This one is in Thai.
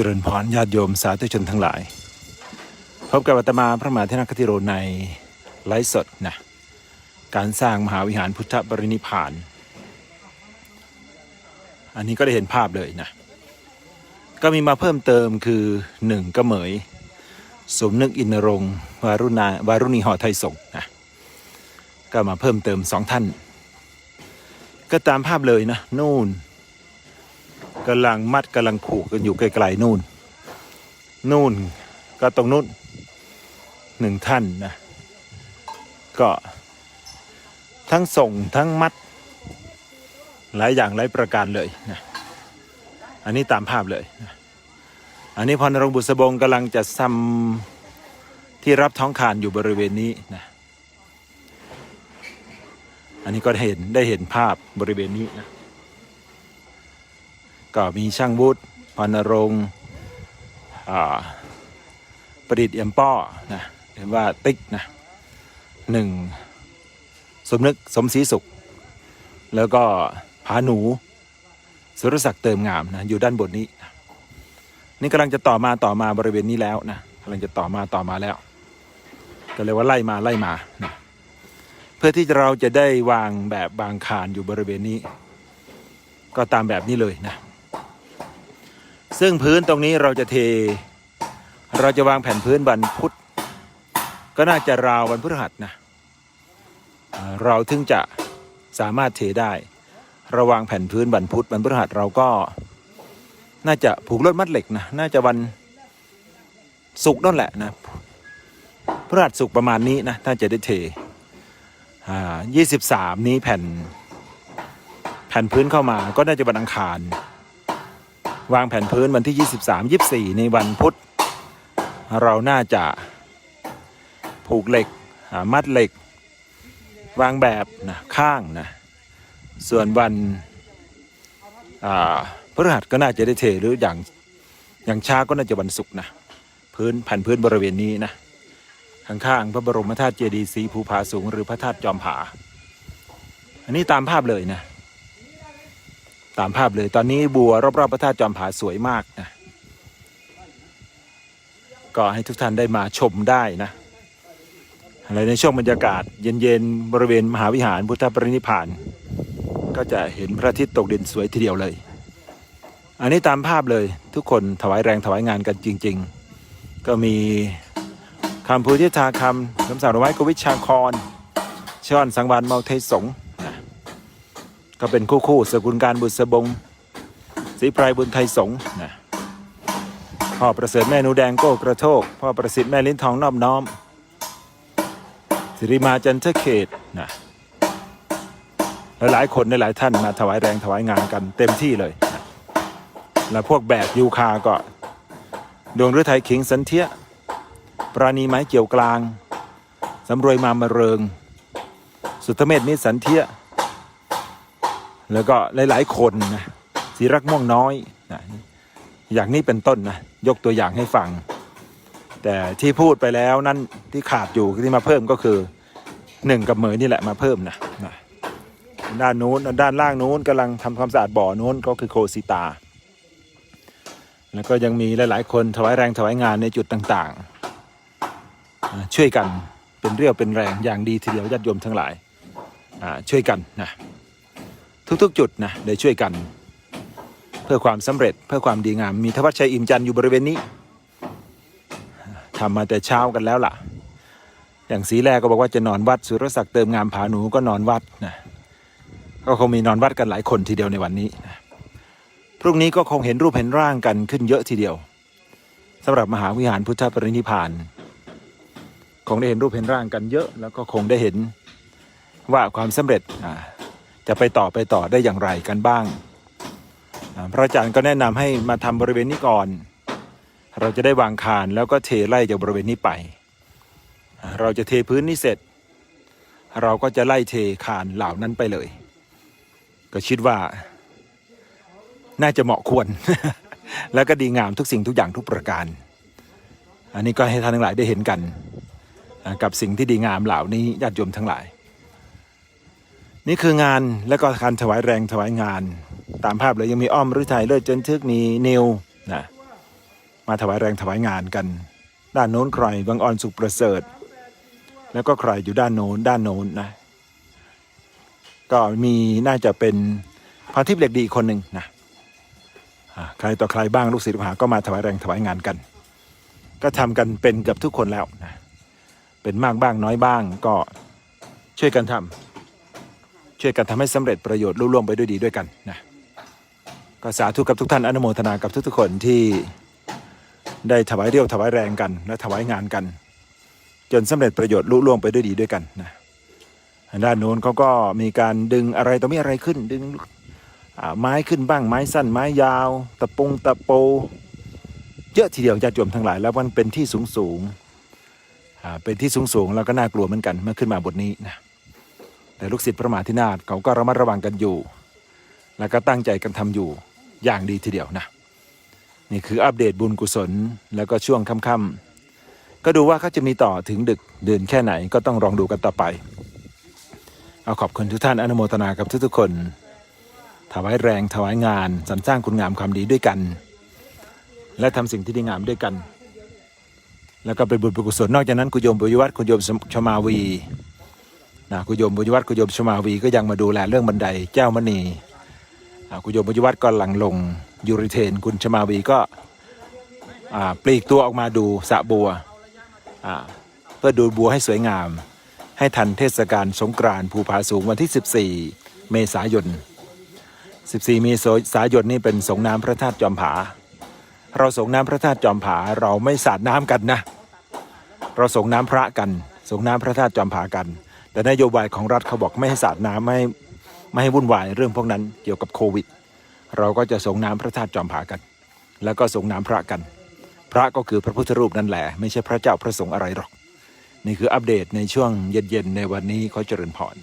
จริญพรญาติโยมสาธุชนทั้งหลาย พบกับอาตมาพระมหาเทนคติโรในไลฟ์สดนะการสร้างมหาวิหารพุทธบรินิพาน อันนี้ก็ได้เห็นภาพเลยนะ ก็มีมาเพิ่มเติมคือหนึ่งกระเหมย สมนึกอินรงวารุณาวารุณีหอไทยสงนะก็มาเพิ่มเติมสองท่าน ก็ตามภาพเลยนะ นู่น กำลังมัดกำลังผูกกันอยู่ไกลๆนู่น นู่นก็ตรงนู่นหนึ่งท่านนะก็ทั้งส่งทั้งมัด หลายอย่างหลายประการเลยนะอันนี้ตามภาพเลยนะอันนี้พรนรงบุษบงกำลังจะซ้ำที่รับท้องคานอยู่บริเวณนี้นะอันนี้ก็เห็นได้เห็นภาพบริเวณนี้นะ ก็มีช่างวุฒิพรนรงค์อ่าประดิษฐ์เอี่ยมป้อนะเห็นว่าติ๊กนะหนึ่งสมนึกสมศรีสุข แล้วก็ผาหนู สุรศักดิ์เติมงามนะอยู่ด้านบนนี้นะนี่กำลังจะต่อมาต่อมาบริเวณนี้แล้วนะกำลังจะต่อมาต่อมาแล้ว ก็เลยว่าไล่มาไล่มานะเพื่อที่เราจะได้วางแบบบางคานอยู่บริเวณนี้ ก็ตามแบบนี้เลยนะ ซึ่งพื้นตรงนี้เราจะเท เราจะวางแผ่นพื้นวันพุธก็น่าจะราววันพฤหัสนะเราถึงจะสามารถเทได้ระวางแผ่นพื้นวันพุธวันพฤหัสเราก็น่าจะผูกลวดมัดเหล็กนะน่าจะวันศุกร์นั่นแหละนะพฤหัสศุกร์ประมาณนี้นะน่าจะได้เทอ่ายี่สิบสามนี้แผ่น แผ่นพื้นเข้ามาก็น่าจะวันอังคาร วางแผ่นพื้นวันที่ 23 24 ในวันพุธ เราน่าจะผูกเหล็กอ่ามัดเหล็ก วางแบบนะข้างนะส่วนวันพฤหัสก็น่าจะได้เทหรืออย่างอย่างช้าก็น่าจะวันศุกร์นะพื้นแผ่นพื้นบริเวณนี้นะข้างๆพระบรมธาตุเจดีย์สีภูผาสูงหรือพระธาตุจอมผา อันนี้ตามภาพเลยนะ ตามภาพเลยตอนนี้บัวรอบๆพระธาตุจอมผาสวยมากนะก็ให้ทุกท่านได้มาชมได้นะอะไรในช่วงบรรยากาศ เย็นๆบริเวณมหาวิหารพุทธปรินิพาน ก็จะเห็นพระอาทิตย์ตกดินสวยทีเดียวเลย อันนี้ตามภาพเลยทุกคนถวายแรงถวายงานกันจริง ๆ ก็มีคำพูทิทาคำคำสาวไว้กวิชาครช่อนสังวานเมาเทสงฆ์ ก็เป็นคู่คู่สกุลการบุษบงศรีไพรบุญไทยสงนะพ่อประเสริฐแม่นูแดงโก้กระโทก พ่อประสิทธิ์แม่ลิ้นทองนอบน้อมสิริมาจันทเขตนะหลายๆคนหลายท่านมาถวายแรงถวายงานกันเต็มที่เลยนะแล้วพวกแบกยูคาก็ ดวงฤทัยขิงสันเทียปราณีไม้เกี่ยวกลางสำรวยมามาเริง สุทธเมธนิสันเทีย แล้วก็หลาย ๆ คนนะสีรักม่วงน้อยนะอย่างนี้เป็นต้นนะยกตัวอย่างให้ฟัง แต่ที่พูดไปแล้วนั้นที่ขาดอยู่ที่มาเพิ่มก็คือหนึ่งกับเหมยนี่แหละมาเพิ่มนะนะด้านนู้นด้านล่างนู้นกำลังทำความสะอาดบ่อนู้นก็คือโคสิตา แล้วก็ยังมีหลาย ๆ คนถวายแรงถวายงานในจุดต่างๆ ช่วยกันเป็นเรี่ยวเป็นแรงอย่างดีทีเดียวญาติโยมทั้งหลายช่วยกันนะ ทุกๆ จุดนะได้ช่วยกัน เพื่อความสำเร็จเพื่อความดีงาม มีทวัชชัยอิ่มจันทร์อยู่บริเวณนี้ทำมาแต่เช้ากันแล้วล่ะ อย่างสีแรกก็บอกว่าจะนอนวัดสุรศักดิ์เติมงามผาหนูก็นอนวัดนะก็คงมีนอนวัดกันหลายคนทีเดียวในวันนี้นะพรุ่งนี้ก็คงเห็นรูปเห็นร่างกันขึ้นเยอะทีเดียวสำหรับมหาวิหารพุทธปรินิพาน คงได้เห็นรูปเห็นร่างกันเยอะ แล้วก็คงได้เห็นว่าความสำเร็จอ่า จะไปต่อไปต่อได้อย่างไรกันบ้าง พระอาจารย์ก็แนะนำให้มาทำบริเวณนี้ก่อน เราจะได้วางคานแล้วก็เทไล่จากบริเวณนี้ไป เราจะเทพื้นนี้เสร็จ เราก็จะไล่เทคานเหล่านั้นไปเลย ก็คิดว่า น่าจะเหมาะควร แล้วก็ดีงามทุกสิ่งทุกอย่างทุกประการ อันนี้ก็ให้ท่านทั้งหลายได้เห็นกัน กับสิ่งที่ดีงามเหล่านี้ญาติโยมทั้งหลาย นี่คืองานและก็การถวายแรงถวายงาน ตามภาพเลยยังมีอ้อมฤทัยเลิศเจนทึกมีนิวนะมาถวายแรงถวายงานกัน ด้านโน้นใครบางออนสุขประเสริฐ แล้วก็ใครอยู่ด้านโน้นด้านโน้นนะก็มีน่าจะเป็นพรทิพย์เหล็กดีคนหนึ่งนะใครต่อใครบ้างลูกศิษย์ลูกหาก็มาถวายแรงถวายงานกัน ก็ทำกันเป็นเกับทุกคนแล้วนะเป็นมากบ้างน้อยบ้างก็ช่วยกันทำ ช่วยกันทำให้สำเร็จประโยชน์รุ่ล่วงไปด้วยดีด้วยกันนะก็สาธุกับทุกท่านอนุโมทนากับทุกๆคนที่ได้ถวายเรี่ยวถวายแรงกัน และถวายงานกัน จนสำเร็จประโยชน์รุ่ล่วงไปด้วยดีด้วยกันนะด้านโน้นเขาก็มีการดึงอะไรต่อมีอะไรขึ้น ดึงไม้ขึ้นบ้างไม้สั้นไม้ยาว ตะปงตะโป เยอะทีเดียวญาติโยมทั้งหลาย แล้วมันเป็นที่สูงสูงเป็นที่สูงสูงแล้วก็น่ากลัวเหมือนกันเมื่อขึ้นมาบทนี้นะ แต่ลูกศิษย์พระมหาธินาถเขาก็ระมัดระวังกันอยู่ แล้วก็ตั้งใจกันทำอยู่อย่างดีทีเดียวนะ นี่คืออัปเดตบุญกุศลแล้วก็ช่วงค่ำๆก็ดูว่าเขาจะมีต่อถึงดึกเดินแค่ไหนก็ต้องลองดูกันต่อไป เอาขอบคุณทุกท่านอนุโมทนากับทุกๆคน ถวายแรงถวายงานสรรสร้างคุณงามความดีด้วยกัน และทำสิ่งที่ดีงามด้วยกัน แล้วก็เป็นบุญกุศลนอกจากนั้นคุณโยมบุญวัฒน์คุณโยมชมาวี นะคุณโยมบุญวัฒน์คุณโยมชมาวีก็ยังมาดูแลเรื่องบันไดแก้วมณีอ่าคุณโยมบุญวัฒน์ก็หลังลงยูริเทน คุณชมาวีก็ปลีกตัวออกมาดูสะบัวเพื่อดูบัวให้สวยงาม ให้ทันเทศกาลสงกรานต์ภูผาสูงวันที่ 14 เมษายน 14 เมษายนนี่เป็นสงน้ำพระธาตุจอมผา เราสงน้ำพระธาตุจอมผาเราไม่สาดน้ำกันนะ เราสงน้ำพระกัน สงน้ำพระธาตุจอมผากัน แต่นโยบายของรัฐเขาบอกไม่ให้สาดน้ำไม่ไม่ให้วุ่นวายเรื่องพวกนั้นเกี่ยวกับโควิด เราก็จะส่งน้ำพระธาตุจอมผากัน แล้วก็ส่งน้ำพระกัน พระก็คือพระพุทธรูปนั่นแหละ ไม่ใช่พระเจ้าพระสงฆ์อะไรหรอก นี่คืออัปเดตในช่วงเย็นๆในวันนี้ขอเจริญพร